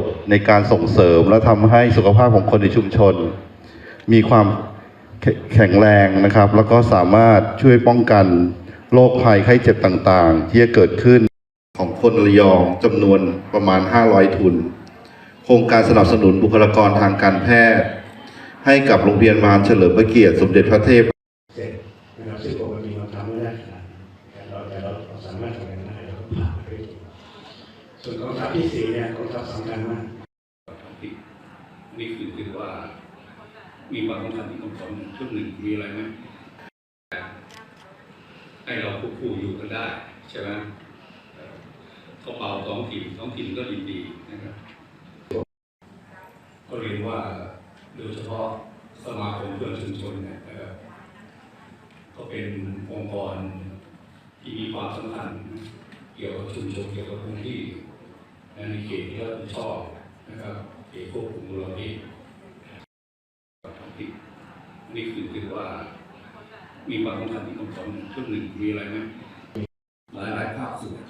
ชน์ในการส่งเสริมและทำให้สุขภาพของคนในชุมชน มีความแข็งแรงนะครับ แล้วก็สามารถช่วยป้องกันโรคภัยไข้เจ็บต่างๆ ที่จะเกิดขึ้นของคนระยองจำนวนประมาณ 500 ทุน โครงการสนับสนุนบุคลากรทางการแพทย์ ให้กับโรงพยาบาลเฉลิมพระเกียรติสมเด็จพระเทพเสร็จนะครับซึ่งปกติเราทำไม่ได้ขนาดนั้นแต่เราแต่เราเราสามารถทำกันได้เราก็ผ่านไปได้ ส่วนกองทัพที่สี่เนี่ยกองทัพสำคัญมากนี่คือถือว่า มีความสำคัญที่ของสองชุดหนึ่งมีอะไรไหมให้เราควบคู่อยู่กันได้ใช่ไหมเอ่อเขาเป่าท้องถิ่นท้องถิ่นก็ยินดีนะครับ ก็เรียนว่าโดยเฉพาะสมาคมเพื่อนชุมชนเนี่ยนะครับก็เป็นองค์กรที่มีความสำคัญเกี่ยวกับชุมชนเกี่ยวกับพื้นที่ ในเขตที่เราชอบนะครับเขตควบคุมมลพิษที่นี่คือถือว่า มีความสำคัญที่ของสองชุดหนึ่งมีอะไรไหมหลายๆภาคส่วน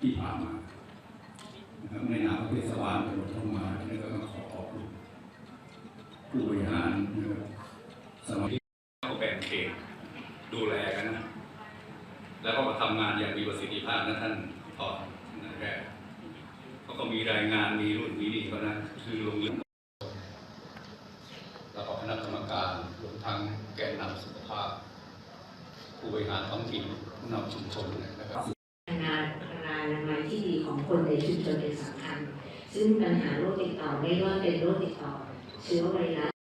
ที่ผ่านมานะครับในนามของเทศบาลตำบลท่องมาแล้วก็ต้องขอขอบคุณผู้บริหารนะครับสมาชิกเขาแบ่งเขตดูแลกันนะแล้วก็มาทำงานอย่างมีประสิทธิภาพนะท่านตอนนั่นแรกเขา ก็มีรายงานมีรุ่นมีนี่ก็นะคือลงลึกแล้วก็คณะกรรมการรวมทั้งแกนนำสุขภาพ ผู้บริหารท้องถิ่นผู้นำชุมชนนะครับพัฒนาพัฒนานามัยที่ดีของคนในชุมชนเป็นสำคัญ ซึ่งปัญหาโรคติดต่อไม่ว่าเป็นโรคติดต่อเชื้อไวรัส